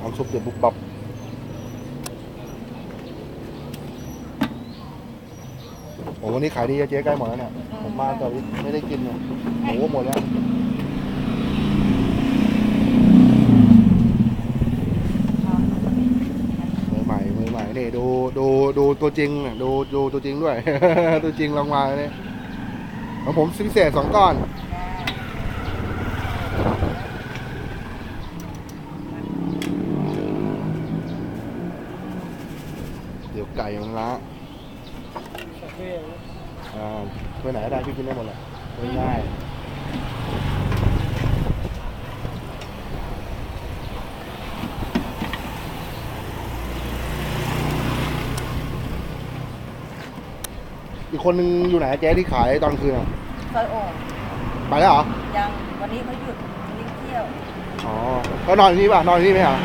น้ำซุปเดือดบุบบับโอ้วันนี้ขายดีอะเจ๊ใกล้หมดแล้วเนี่ย ผมมาแต่ไม่ได้กินเนี่ยหมูก็หมดแล้วมือใหม่มือใหม่นี่ดูดูดูตัวจริงน่ะดูดูตัวจริงด้วย ตัวจริงลองมาเลยของผมพิเศษสองก้อน เดี๋ยวไก่มันละอ่าไปไหนก็ได้พี่กินได้หมดเลยง่ายๆอีกคนนึงอยู่ไหนเจ๊ที่ขายตอนคืนอะซอยโอ่งไปแล้วเหรอ ยังวันนี้เขาหยุดวันนี้เที่ยวอ๋อเขานอนที่นี่ป่ะนอนที่นี่ไหมอะ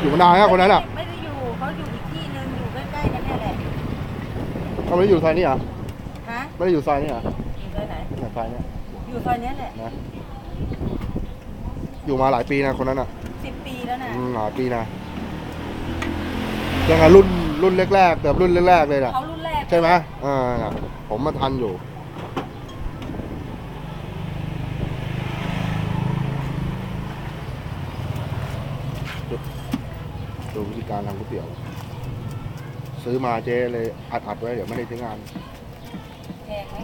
อยู่มานานแค่คนนั้นอะ เขาไม่ได้อยู่ซอยนี้เหรอฮะไม่ได้อยู่ซอยนี้เหรออยู่ซอยไหนเนี่ยซอยเนี้ยอยู่ซอยเนี้ยแหละนะอยู่มาหลายปีนะคนนั้นอะสิบปีแล้วนะอืมหลายปีนะยังไงรุ่นรุ่นแรกๆแบบรุ่นแรกๆเลยน่ะ เขารุ่นแรกใช่ไหมอ่าน่ะผมมาทันอยู่ ดูวิธีการทำก๋วยเตี๋ยว ซื้อมาเจ๊เลยอัดอัดๆไว้เดี๋ยวไม่ได้ใช้งานแพงไหม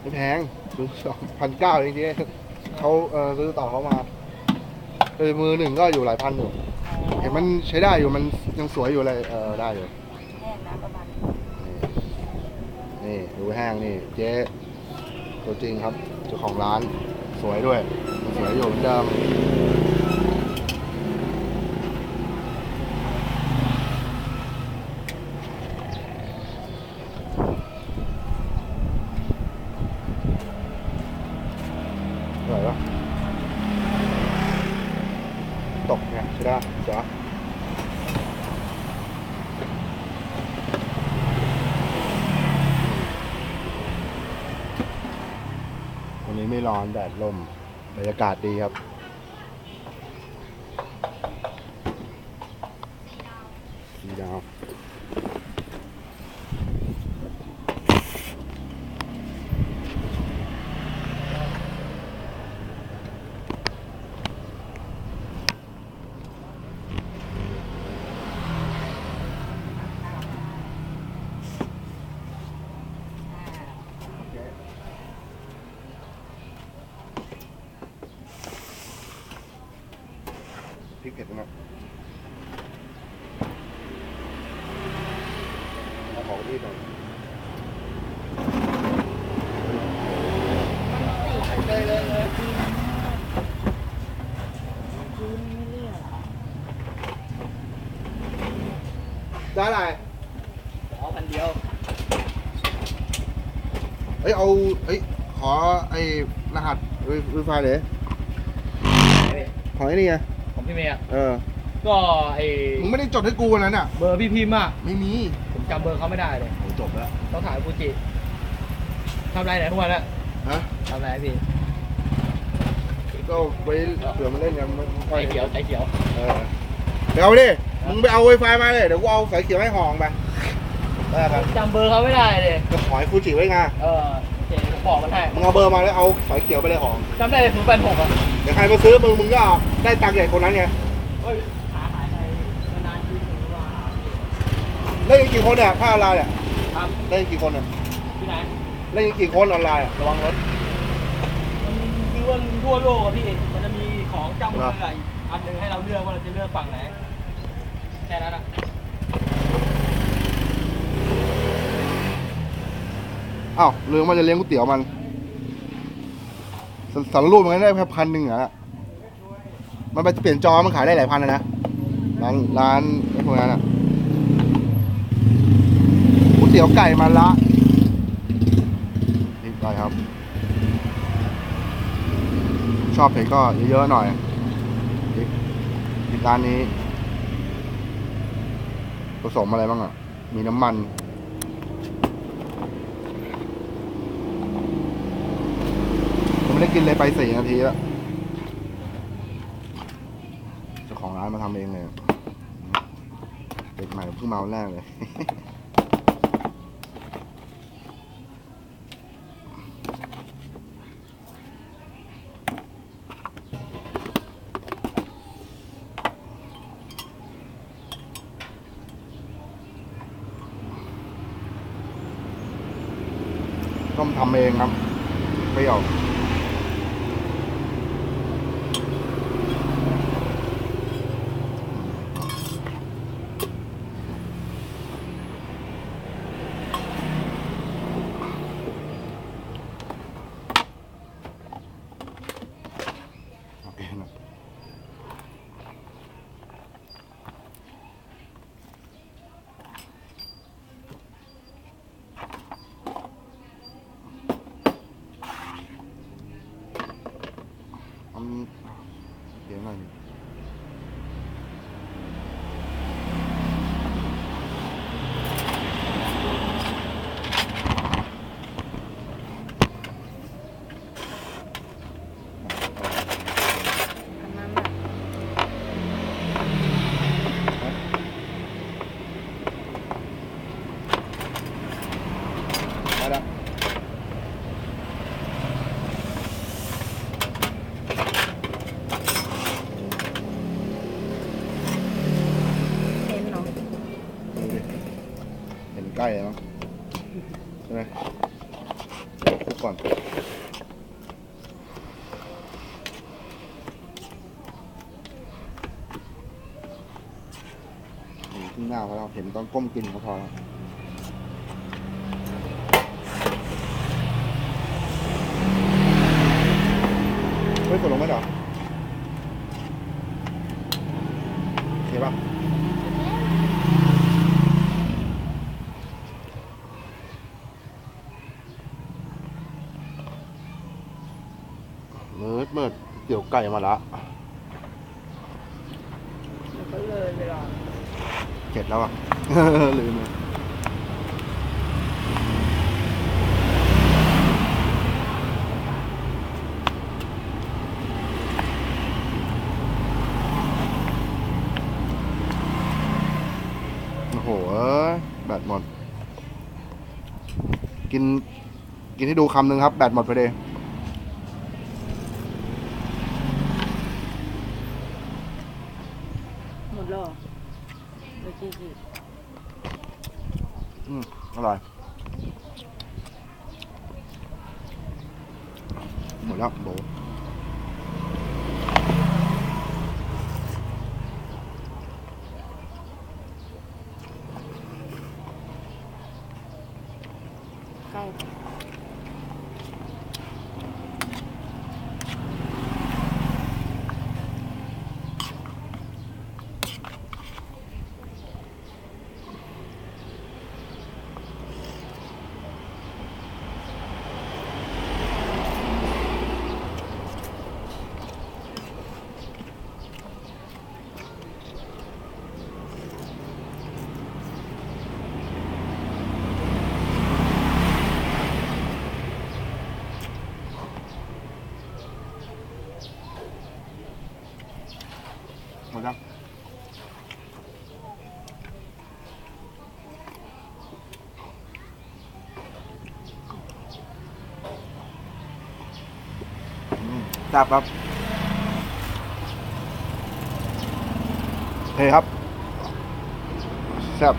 ไม่แพงซื้อสองพันเก้าเองเจ๊เขาเออซื้อต่อเขามาเออมือหนึ่งก็อยู่หลายพันอยู่เห็นมันใช้ได้อยู่มันยังสวยอยู่เลยเออได้อยู่แห้งนะประมาณนี่นี่ดูแห้งนี่เจ๊ตัวจริงครับเจ้าของร้านสวยด้วยสวยอยู่เหมือนเดิมสวยปะ นี่ยใช่ได้จ้ะวันนี้ไม่ร้อนแดดลมบรรยากาศดีครับสีดาว ผ็ดนะเอาของที่หน่อยได้อะไรอ๋อพันเดียว เอ้ยเอา เอ้ยขอไอ้รหัสวิฟไฟเลยของไอ้นี่ไง ของพี่เมย์อะเออก็ไอมึงไม่ได้จดให้กูวันนั้นอะ เบอร์พี่พิมพ์อะไม่มีผมจำเบอร์เขาไม่ได้เลย โอ้จบแล้วต้องถามฟูจิทำไรไหนทุกวันอะฮะทำไรพี่ก็ไว้เผื่อมันเล่นกันมันไอเขียวไอเขียวเออเดี๋ยวเอาดิมึงไปเอาไวไฟมาเลยเดี๋ยวกูเอาสายเขียวให้หองไปได้ครับจำเบอร์เขาไม่ได้เลยก็ขอให้ฟูจิไว้ไงเออโอเคผมบอกมันให้มึงเอาเบอร์มาแล้วเอาสายเขียวไปเลยหองจำได้เลยศูนย์แปดหกอะ เดี๋ยวใครมาซื้อมึงมึงก็ได้ตังค์ใหญ่คนนั้นไงเฮ้ยหาหายไปนานๆทีถึงว่าหาพี่เล่นกันกี่คนเนี่ยผ้าออนไลน์เนี่ยครับเล่นกันกี่คนเนี่ยที่ไหนเล่นกันกี่คนออนไลน์อะระวังรถ มันคือว่าทั่วโลกอะพี่ มันจะมีของจำเมืองอะอีกอันหนึงให้เราเลือกว่าเราจะเลือกฝั่งไหน แค่นั้นอะอ้าวลืมว่าจะเลี้ยงก๋วยเตี๋ยวมัน สสารรูปมันได้แค่พันหนึ่งเหรอมันไปเปลี่ยนจอมันขายได้หลายพันนะนะร้านร้านไอ้พวกนั้นอะก๋วยเตี๋ยวไก่มันละนี่ไปครับ ชอบเผ็ดก็เยอะๆหน่อยร้านนี้ ผสมอะไรบ้างอะ มีน้ำมัน ผม ไม่ได้กินเลยไปสี่นาทีแล้วเจ้าของร้านมาทำเองเลยเด็กใหม่เพิ่งมาแรกเลยต้มทำเองครับเปรี้ยวโอเคนะอืม เดี๋ยวหน่อย อันนั้นน่ะ ได้แล้ว เห็นเนาะ ดูดิเห็นใก ล้แล้วใช่ไหมดี๋ยวคลุกก่อนนี่ขึ้นหน้าเราเห็นตอนก้มกินก็พอแล้วเฮ้ยกดลงไหมเหรอโอเคป่ะ มิดเมิดเดี๋ยวไก่มาละแล้วก็เลยเวลาเจ็ดแล้วอะ ลืมเลยโอ้โหเอ้ยแบตหมด กิน กินให้ดูคำหนึ่งครับ แบตหมดไปเลย หมดแล้วเหรอ เดี๋ยวจีจี อืมอร่อย หมดแล้วโบ ใกล้ หมดแล้ว อืมแซ่บครับโอเคครับแซ่บ